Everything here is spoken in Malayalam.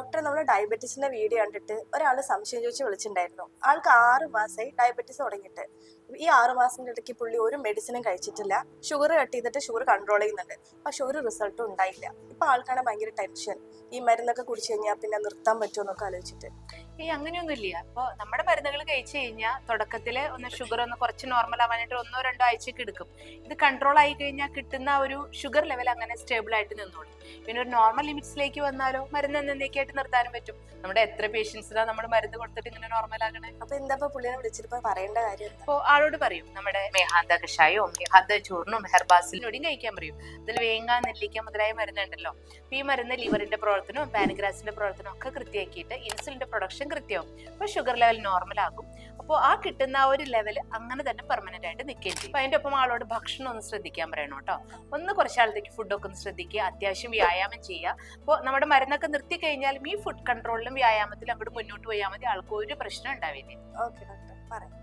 ഡോക്ടർ നമ്മൾ ഡയബറ്റീസിന്റെ വീഡിയോ കണ്ടിട്ട് ഒരാൾ സംശയം ചോദിച്ച് വിളിച്ചിട്ടുണ്ടായിരുന്നു ആൾക്ക് ആറ് മാസമായി ഡയബറ്റീസ് തുടങ്ങിയിട്ട്. ഈ ആറ് മാസത്തിന്റെ ഇടയ്ക്ക് പുള്ളി ഒരു മെഡിസിനും കഴിച്ചിട്ടില്ല. ഷുഗർ കട്ട് ചെയ്തിട്ട് ഷുഗർ കൺട്രോൾ ചെയ്യുന്നുണ്ട്. പക്ഷെ ഒരു റിസൾട്ടും ഉണ്ടായില്ല. ഇപ്പൊ ആൾക്കാണ് ഭയങ്കര ടെൻഷൻ ഈ മരുന്നൊക്കെ കുടിച്ചു കഴിഞ്ഞാൽ പിന്നെ നിർത്താൻ പറ്റുമോ എന്നൊക്കെ ആലോചിച്ചിട്ട്. ഈ അങ്ങനെയൊന്നുമില്ല. അപ്പോൾ നമ്മുടെ മരുന്നുകൾ കഴിച്ചു കഴിഞ്ഞാൽ തുടക്കത്തിൽ ഒന്ന് ഷുഗർ ഒന്ന് കുറച്ച് നോർമൽ ആവാനായിട്ട് ഒന്നോ രണ്ടോ ആഴ്ചക്ക് എടുക്കും. ഇത് കൺട്രോൾ ആയി കഴിഞ്ഞാൽ കിട്ടുന്ന ഒരു ഷുഗർ ലെവൽ അങ്ങനെ സ്റ്റേബിൾ ആയിട്ട് നിന്നോളും. പിന്നെ ഒരു നോർമൽ ലിമിറ്റ്സിലേക്ക് വന്നാലോ മരുന്ന് എന്നേക്കായിട്ട് നിർത്താനും പറ്റും. നമ്മുടെ എത്ര പേഷ്യൻസിനാ നമ്മൾ മരുന്ന് കൊടുത്തിട്ട് ഇങ്ങനെ നോർമൽ ആകണേ അപ്പൊ എന്താ പുള്ളിനെ വിളിച്ചിട്ട് പറയേണ്ട കാര്യം അപ്പോൾ ആളോട് പറയും നമ്മുടെ മേഹാന്ത കഷായവും മേഹാന്ത ചൂർണവും ഹെർബാസിലൂടെയും കഴിക്കാൻ പറയും. അതിൽ വേങ്ങ നെല്ലിക്ക മുതലായ മരുന്നുണ്ടല്ലോ. അപ്പൊ ഈ മരുന്ന് ലിവറിന്റെ പ്രവർത്തനവും പാനഗ്രാസിന്റെ പ്രവർത്തനവും ഒക്കെ കൃത്യമാക്കിയിട്ട് ഇൻസുലിന്റെ പ്രൊഡക്ഷൻ കൃത്യമാവും അപ്പൊ ഷുഗർ ലെവൽ നോർമൽ ആകും. അപ്പോൾ ആ കിട്ടുന്ന ആ ഒരു ലെവൽ അങ്ങനെ തന്നെ പെർമനന്റ് ആയിട്ട് നിൽക്കുകയും ചെയ്യും. അതിന്റെ ഒപ്പം ആളോട് ഭക്ഷണം ഒന്ന് ശ്രദ്ധിക്കാൻ പറയണം കേട്ടോ. ഒന്ന് കുറച്ചാളത്തേക്ക് ഫുഡൊക്കെ ഒന്ന് ശ്രദ്ധിക്കുക. അത്യാവശ്യം വ്യായാമം ചെയ്യുക. അപ്പോൾ നമ്മുടെ മരുന്നൊക്കെ നിർത്തി കഴിഞ്ഞാലും ഈ ഫുഡ് കൺട്രോളിലും വ്യായാമത്തിലും അങ്ങോട്ട് മുന്നോട്ട് പോയാൽ മതി. ആൾക്ക് ഒരു പ്രശ്നം ഉണ്ടാവില്ല. ഓക്കെ ഡോക്ടർ പറയാം.